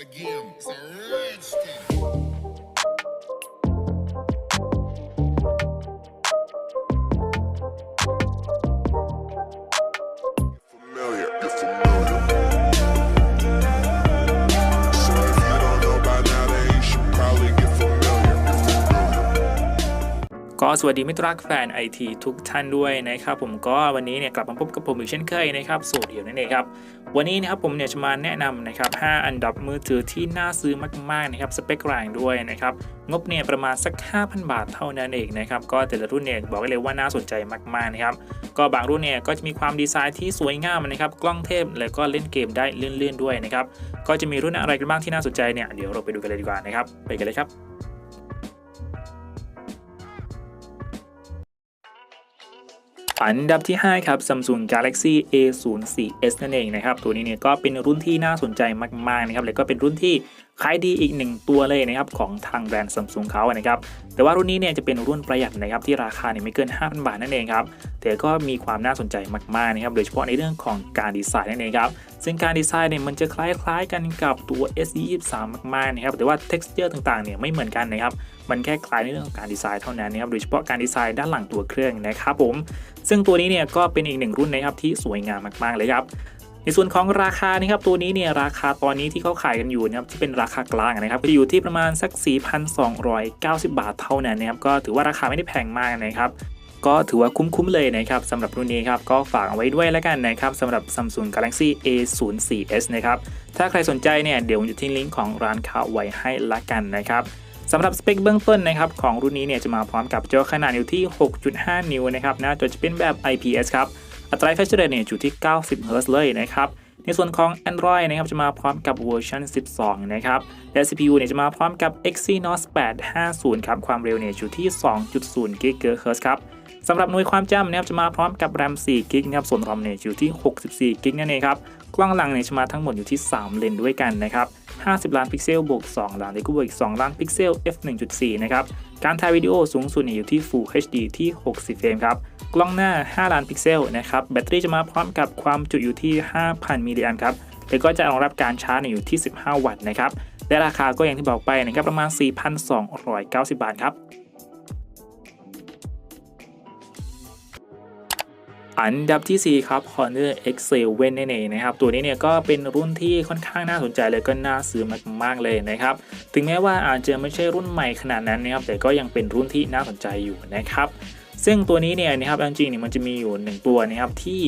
again. It's a ก็สวัสดีมิตรรักแฟนไอทีทุกท่านด้วยนะครับผมก็วันนี้เนี่ยกลับมาพบกับผมอีกเช่นเคยนะครับสูตรเดียวนั่นเองครับวันนี้นะครับผมเนี่ยจะมาแนะนำนะครับ5อันดับมือถือที่น่าซื้อมากๆนะครับสเปคแรงด้วยนะครับงบเนี่ยประมาณสัก 5,000 บาทเท่านั้นเองนะครับก็แต่ละรุ่นเนี่ยบอกได้เลยว่าน่าสนใจมากๆนะครับก็บางรุ่นเนี่ยก็จะมีความดีไซน์ที่สวยงามนะครับกล้องเทพแล้วก็เล่นเกมได้เลื่อนๆด้วยนะครับก็จะมีรุ่นอะไรกันบ้างที่น่าสนใจเนี่ยเดี๋ยวเราไปดูกันเลยดีกว่านะครับไปกันเลยครับ อันดับที่ 5 ครับ Samsung Galaxy A04s นั่นเองนะครับ ตัวนี้เนี่ยก็เป็นรุ่นที่น่าสนใจมากๆนะครับ แล้วก็เป็นรุ่นที่ขายดีอีกหนึ่งตัวเลยนะครับ ของทางแบรนด์ Samsung เขานะครับ แต่ว่ารุ่นนี้เนี่ยจะเป็นรุ่นประหยัดนะครับ ที่ราคาเนี่ยไม่เกิน 5,000 บาทนั่นเองครับ แต่ก็มีความน่าสนใจมากๆนะครับ โดยเฉพาะในเรื่องของการดีไซน์นั่นเองครับ ซึ่งการดีไซน์เนี่ยมันจะคล้ายๆกันกับตัว S23 มากๆนะครับ แต่ว่า texture ต่างๆเนี่ยไม่เหมือนกันนะครับ มันแค่คล้ายในเรื่องของการดีไซน์เท่านั้นนะครับ โดยเฉพาะการดีไซน์ด้านหลังตัวเครื่องนะครับผม ซึ่งตัวนี้เนี่ยก็เป็นอีกหนึ่งรุ่นนะครับที่สวยงามมากๆเลยครับในส่วนของราคานะครับตัวนี้เนี่ยราคาตอนนี้ที่เขาขายกันอยู่นะครับที่เป็นราคากลางนะครับจะอยู่ที่ประมาณสัก 4,290 บาทเท่านั้นนะครับก็ถือว่าราคาไม่ได้แพงมากนะครับก็ถือว่าคุ้มๆเลยนะครับสำหรับรุ่นนี้ครับก็ฝากเอาไว้ด้วยแล้วกันนะครับสำหรับ Samsung Galaxy A04s นะครับถ้าใครสนใจเนี่ยเดี๋ยวผมจะทิ้งลิงก์ของร้านค้าไว้ให้ละกันนะครับ สำหรับสเปคเบื้องต้นนะครับของรุ่นนี้เนี่ยจะมาพร้อมกับจอขนาดอยู่ที่ 6.5 นิ้วนะครับหน้าจอจะเป็นแบบ IPS ครับอัตรา refresh rate เนี่ยอยู่ที่ 90 Hz เลยนะครับในส่วนของ Android นะครับจะมาพร้อมกับเวอร์ชัน12 นะครับและ CPU เนี่ยจะมาพร้อมกับ Exynos 850 ครับ ความเร็วเนี่ยอยู่ที่ 2.0 GHz ครับสำหรับหน่วยความจำนะครับจะมาพร้อมกับ RAM 4 g b นะครับส่วน ROM เนี่ยอยู่ที่ 64 g b นั่นเองครับกล้องหลังเนี่ยจะมาทั้งหมดอยู่ที่ 3 เลนด้วยกันนะครับ 50 ล้านพิกเซลบวก2ล้านเลกูบวกอีก 2 ล้านพิกเซล f 1.4 นะครับ การถ่ายวิดีโอสูงสุดอยู่ที่ Full HD ที่ 60 เฟรมครับ กล้องหน้า 5 ล้านพิกเซลนะครับ แบตเตอรี่จะมาพร้อมกับความจุอยู่ที่ 5,000 มิลลิแอมป์ครับ แล้วก็จะรองรับการชาร์จอยู่ที่ 15 วัตต์นะครับ และราคาก็อย่างที่บอกไปนะครับประมาณ 4,290 บาทครับ อันดับที่ 4 ครับ Honor X7 นั่นเองนะครับ ตัวนี้เนี่ยก็เป็นรุ่นที่ค่อนข้างน่าสนใจเลยก็น่าซื้อมากๆเลยนะครับ ถึงแม้ว่าอาจจะไม่ใช่รุ่นใหม่ขนาดนั้นนะครับ แต่ก็ยังเป็นรุ่นที่น่าสนใจอยู่นะครับ ซึ่งตัวนี้เนี่ยนะครับจริงๆเนี่ยมันจะมีอยู่ 1 ตัวนะครับที่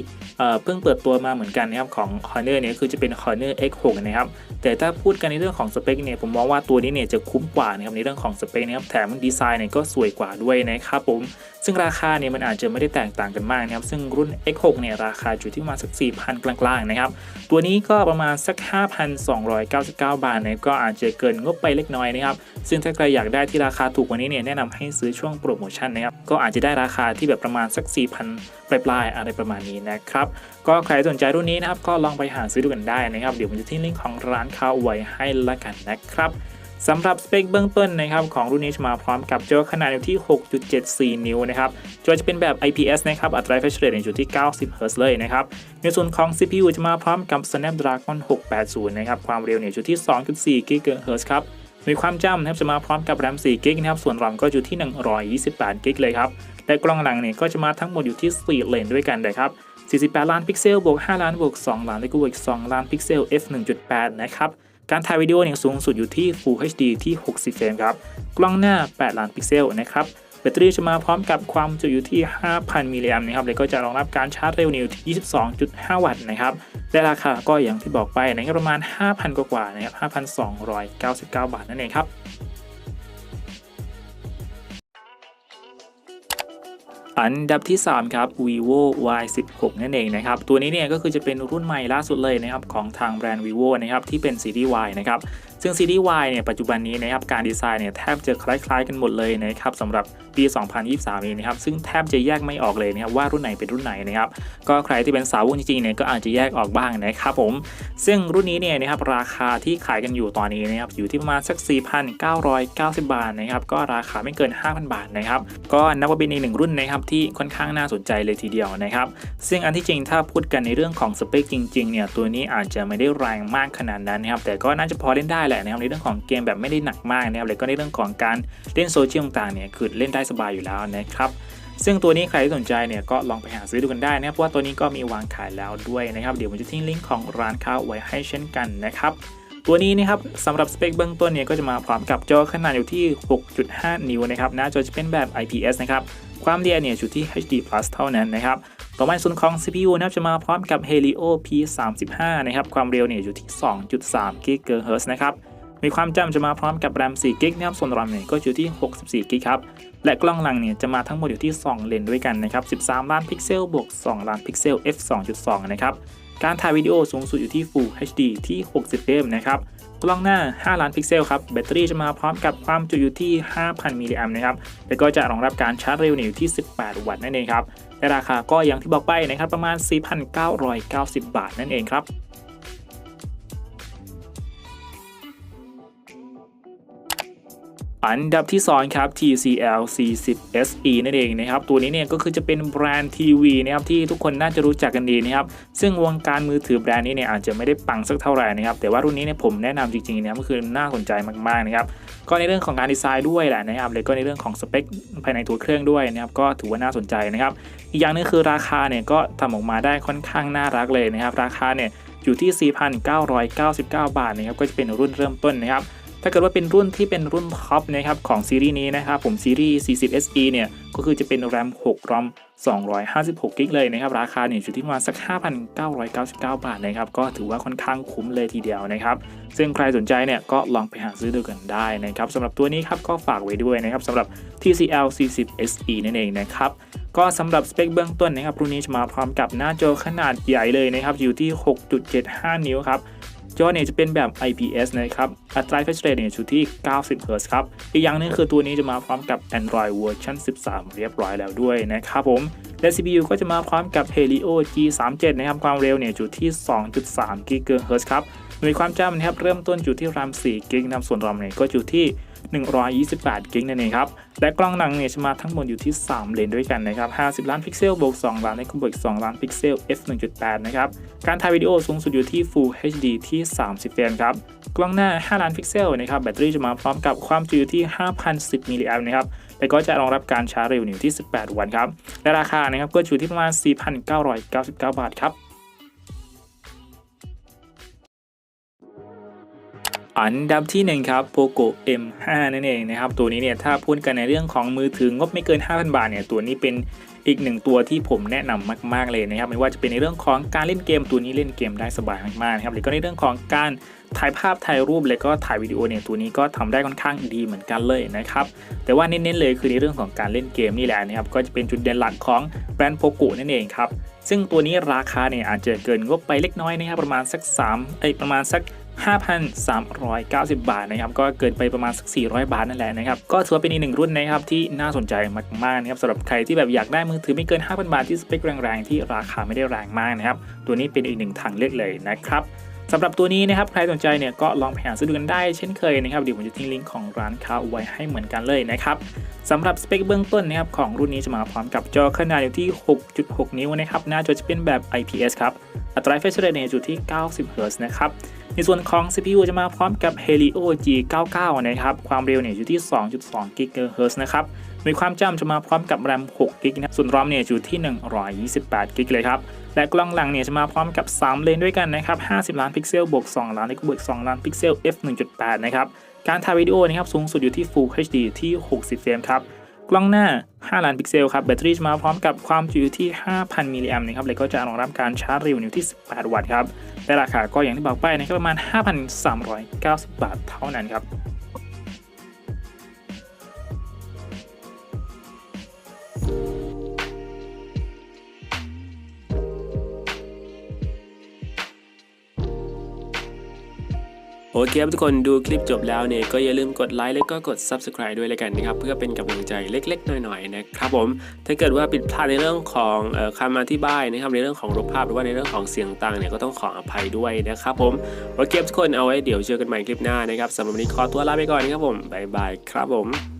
เพิ่งเปิดตัวมาเหมือนกันนะครับของ Honor เนี่ยคือจะเป็น Honor X6 นะครับแต่ถ้าพูดกันในเรื่องของสเปคเนี่ยผมมองว่าตัวนี้เนี่ยจะคุ้มกว่านะครับในเรื่องของสเปคนะครับแถมดีไซน์เนี่ยก็สวยกว่าด้วยนะครับผมซึ่งราคาเนี่ยมันอาจจะไม่ได้แตกต่างกันมากนะครับซึ่งรุ่น X6 เนี่ยราคาอยู่ที่ประมาณสัก 4,000 กลางๆนะครับตัวนี้ก็ประมาณสัก 5,299 บาทเนี่ยก็อาจจะเกินงบไปเล็กน้อยนะครับซึ่งถ้าใครอยากได้ที่ราคาถูกกว่านี้เนี่ยแนะนำให้ซื้อช่วงโปรโมชั่นนะครับก็อาจจะได้ราคาที่แบบประมาณสัก 4,000 ปลายๆอะไรประมาณนี้นะครับ ก็ใครสนใจรุ่นนี้นะครับ ก็ลองไปหาซื้อดูกันได้นะครับ เดี๋ยวผมจะทิ้งลิงก์ของร้านค้าไว้ให้ละกันนะครับสำหรับสเปคเบื้องต้นนะครับของรุ่นนี้จะมาพร้อมกับจอขนาดอยู่ที่ 6.74 นิ้วนะครับจอจะเป็นแบบ IPS นะครับ อัตรา refresh rate อยู่ที่ 90 Hz เลยนะครับ ในส่วนของ CPU จะมาพร้อมกับ Snapdragon 680 นะครับ ความเร็วเนี่ยอยู่ที่ 2.4 GHz ครับมีความจำนะครับจะมาพร้อมกับ RAM 4 g b นะครับ ส่วน ROM ก็อยู่ที่ 128 g b เลยครับ และกล้องหลังเนี่ยก็จะมาทั้งหมดอยู่ที่ 4 เลนด้วยกันนะครับ48 ล้านพิกเซลบวก5ล้านบวก2ล้านแล้วก็บวก2ล้านพิกเซล f 1.8 นะครับ การถ่ายวิดีโอเนี่ยสูงสุดอยู่ที่ Full HD ที่ 60 เฟรมครับ กล้องหน้า 8 ล้านพิกเซลนะครับ แบตเตอรี่จะมาพร้อมกับความจุอยู่ที่ 5,000 มิลลิแอมป์นะครับ แล้วก็จะรองรับการชาร์จเร็วนิวที่ 22.5 วัตต์นะครับ และราคาก็อย่างที่บอกไปนะครับประมาณ 5,000 กว่าๆนะครับ 5,299 บาทนั่นเองครับ อันดับที่ 3 ครับ vivo y16 นั่นเองนะครับ ตัวนี้เนี่ยก็คือจะเป็นรุ่นใหม่ล่าสุดเลยนะครับของทางแบรนด์ vivo นะครับที่เป็นซีรีส์ Y นะครับ ซึ่งซีรีส์ Y เนี่ยปัจจุบันนี้นะครับการดีไซน์เนี่ยแทบจะคล้ายๆกันหมดเลยนะครับสำหรับปี 2023เองนะครับซึ่งแทบจะแยกไม่ออกเลยนะครับว่ารุ่นไหนเป็นรุ่นไหนนะครับก็ใครที่เป็นสาวกจริงๆเนี่ยก็อาจจะแยกออกบ้างนะครับผมซึ่งรุ่นนี้เนี่ยนะครับราคาที่ขายกันอยู่ตอนนี้นะครับอยู่ที่ประมาณสัก 4,990 บาทนะครับก็ราคาไม่เกิน 5,000 บาทนะครับก็นับว่าเป็นอีกหนึ่งรุ่นนะครับที่ค่อนข้างน่าสนใจเลยทีเดียวนะครับซึ่งอันที่จริงถ้าพูดกันในเรื่องของสเปคจริงๆเนี่ยตัวนี้อาจจะไม่ได้แรงมากขนาดนั้นนะครับแต่ก็น่าจะพอเล่นได้แหละนะครับในเรื่องของเกมแบบไม่ได้หนักมากนะครับแล้วก็ในเรื่องของการเล่นโซเชียลต่างๆเนี่ยคือเล่นได้สบายอยู่แล้วนะครับซึ่งตัวนี้ใครที่สนใจเนี่ยก็ลองไปหาซื้อดูกันได้นะครับเพราะว่าตัวนี้ก็มีวางขายแล้วด้วยนะครับเดี๋ยวผมจะทิ้งลิงก์ของร้านค้าไว้ให้เช่นกันนะครับตัวนี้นะครับสำหรับสเปคเบื้องต้นเนี่ยก็จะมาพร้อมกับจอขนาดอยู่ที่ 6.5 นิ้วนะครับหน้าจอจะเป็นแบบ IPS นะครับความเรียเนี่ยอยู่ที่ HD+ เท่านั้นนะครับ ต่อมาส่วนของ CPU นะครับจะมาพร้อมกับ Helio P35 นะครับความเร็วเนี่ยอยู่ที่ 2.3 GHz นะครับมีความจำจะมาพร้อมกับ RAM 4 g b นะครับ ส่วน RAM เนี่ยก็อยู่ที่ 64 g b ครับ และกล้องหลังเนี่ยจะมาทั้งหมดอยู่ที่ 2 เลนส์ด้วยกันนะครับ 13 ล้านพิกเซลบวก 2 ล้านพิกเซล f 2.2 นะครับ การถ่ายวิดีโอสูงสุดอยู่ที่ Full HD ที่ 60เฟรมนะครับ กล้องหน้า 5 ล้านพิกเซลครับ แบตเตอรี่จะมาพร้อมกับความจุอยู่ที่ 5,000 มิลลิแอมป์นะครับ แล้วก็จะรองรับการชาร์จเร็วเนี่ยอยู่ที่ 18 วัตต์นั่นเองครับ และราคาก็อย่างที่บอกไปนะครับประมาณ 4,990 บาทนั่นเองครับ อันดับที่2ครับ TCL C10 SE นั่นเองนะครับ ตัวนี้เนี่ยก็คือจะเป็นแบรนด์ทีวีนะครับที่ทุกคนน่าจะรู้จักกันดีนะครับ ซึ่งวงการมือถือแบรนด์นี้เนี่ยอาจจะไม่ได้ปังสักเท่าไหร่นะครับ แต่ว่ารุ่นนี้เนี่ยผมแนะนำจริงๆนะครับก็คือน่าสนใจมากๆนะครับ ก็ในเรื่องของการดีไซน์ด้วยแหละนะครับแล้วก็ในเรื่องของสเปคภายในตัวเครื่องด้วยนะครับ ก็ถือว่าน่าสนใจนะครับ อีกอย่างนึงคือราคาเนี่ยก็ทำออกมาได้ค่อนข้างน่ารักเลยนะครับ ราคาเนี่ยอยู่ที่ 4,999 บาทนะครับ ก็จะเป็นรุ่นเริ่มต้นนะครับ ถ้าเกิดว่าเป็นรุ่นที่เป็นรุ่นท็อปนะครับของซีรีส์นี้นะครับผมซีรีส์ 40 SE เนี่ยก็คือจะเป็น RAM 6 ROM 256 กิกเลยนะครับราคาเนี่ยอยู่ที่ประมาณสัก 5,999 บาทนะครับก็ถือว่าค่อนข้างคุ้มเลยทีเดียวนะครับซึ่งใครสนใจเนี่ยก็ลองไปหาซื้อดูกันได้นะครับสำหรับตัวนี้ครับก็ฝากไว้ด้วยนะครับสำหรับ TCL 40 SE นั่นเองนะครับก็สำหรับสเปคเบื้องต้นนะครับรุ่นนี้จะมาพร้อมกับหน้าจอขนาดใหญ่เลยนะครับอยู่ที่ 6.75 นิ้วครับ จอเนี่ยจะเป็นแบบ IPS นะครับ อัตรา refresh rate เนี่ยอยู่ที่ 90 Hz ครับ อีกอย่างหนึงคือตัวนี้จะมาพร้อมกับ Android เวอร์ชัน13 เรียบร้อยแล้วด้วยนะครับผม และ CPU ก็จะมาพร้อมกับ Helio G37 นะครับ ความเร็วเนี่ยอยู่ที่ 2.3 GHz ครับมีความจำนะครับเริ่มต้นอยู่ที่ RAM 4 g b นะครับส่วน ROM เนี่ยก็อยู่ที่ 128 g b นั่นเองครับ และกล้องหนังเนี่ยจะมาทั้งหมดอยู่ที่ 3 เลนด้วยกันนะครับ 50 ล้านพิกเซลบวก 2 ล้านและก็บวก2ล้านพิกเซล f 1.8 นะครับ การถ่ายวิดีโอสูงสุดอยู่ที่ Full HD ที่ 30 เฟรมครับ กล้องหน้า 5 ล้านพิกเซลนะครับ แบตเตอรี่จะมาพร้อมกับความจุอยู่ที่ 5,010 มิลลิแอมป์นะครับแล้วก็จะรองรับการชาร์จเร็วอยู่ที่ 18 วันครับ และราคานะครับก็อยู่ที่ประมาณ 4,999 บาทครับ อันดับที่ 1 ครับ Poco M5 นั่นเองนะครับ ตัวนี้เนี่ยถ้าพูดกันในเรื่องของมือถืองบไม่เกิน 5,000 บาทเนี่ยตัวนี้เป็นอีกหนึ่งตัวที่ผมแนะนำมาก ๆ เลยนะครับ ไม่ว่าจะเป็นในเรื่องของการเล่นเกมตัวนี้เล่นเกมได้สบายมากๆนะครับหรือก็ในเรื่องของการถ่ายภาพถ่ายรูปแล้วก็ถ่ายวิดีโอเนี่ยตัวนี้ก็ทำได้ค่อนข้างดีเหมือนกันเลยนะครับ แต่ว่าเน้นๆเลยคือในเรื่องของการเล่นเกมนี่แหละนะครับ ก็จะเป็นจุดเด่นหลักของแบรนด์ Poco นั่นเองครับ ซึ่งตัวนี้ราคาเนี่ยอาจจะเกินงบไปเล็กน้อยนะครับประมาณสัก3เอ้ยประมาณสัก 5,390 บาทนะครับก็เกินไปประมาณสัก 400 บาทนั่นแหละนะครับก็ถือว่าเป็นอีกหนึ่งรุ่นนะครับที่น่าสนใจมากๆนะครับสำหรับใครที่แบบอยากได้มือถือไม่เกิน 5,000 บาทที่สเปคแรงๆที่ราคาไม่ได้แรงมากนะครับตัวนี้เป็นอีกหนึ่งทางเลือกเลยนะครับสำหรับตัวนี้นะครับใครสนใจเนี่ยก็ลองไปหาซื้อดูกันได้เช่นเคยนะครับเดี๋ยวผมจะทิ้งลิงก์ของร้านค้าไว้ให้เหมือนกันเลยนะครับสำหรับสเปคเบื้องต้นนะครับของรุ่นนี้จะมาพร้อมกับจอขนาดอยู่ที่ 6.6 นิ้วนะครับหน้าจอจะเป็นแบบ IPS ครับอัตรา refresh rate เนี่ยอยู่ที่ 90 Hz นะครับ ในส่วนของ CPU จะมาพร้อมกับ Helio G99 นะครับ ความเร็วเนี่ยอยู่ที่ 2.2 GHz นะครับมีความจำจะมาพร้อมกับ RAM 6 g b นะส่วน ROM เนี่ยอยู่ที่ 128 g b เลยครับ และกล้องหลังเนี่ยจะมาพร้อมกับ 3 เลนด้วยกันนะครับ 50 ล้านพิกเซลบวก 2 ล้านและก็บวก2ล้านพิกเซล f 1.8 นะครับ การถ่ายวิดีโอนะครับสูงสุดอยู่ที่ Full HD ที่ 60 เฟรมครับ กล้องหน้า 5 ล้านพิกเซลครับแบตเตอรี่จะมาพร้อมกับความจุอยู่ที่ 5,000 มิลลิแอมป์นะครับแล้วก็จะรองรับการชาร์จเร็วอยู่ที่ 18 วัตต์ครับและราคาก็อย่างที่บอกไปนะครับประมาณ 5,390 บาทเท่านั้นครับ โอเคครับทุกคนดูคลิปจบแล้วเนี่ยก็อย่าลืมกดไลค์แล้วก็กด Subscribe ด้วยเลยกันนะครับ เพื่อเป็นกำลังใจเล็กๆ หน่อยๆนะครับผมถ้าเกิดว่าผิดพลาดในเรื่องของออคำอธิบายนะครับในเรื่องของรูปภาพหรือว่าในเรื่องของเสียงต่างเนี่ยก็ต้องขออภัยด้วยนะครับผมโอเคครับทุกคนเอาไว้เดี๋ยวเจอกันใหม่คลิปหน้านะครับสำหรับวันนี้ขอตัวลาไปก่อนนะครับผมบ๊ายบายครับผม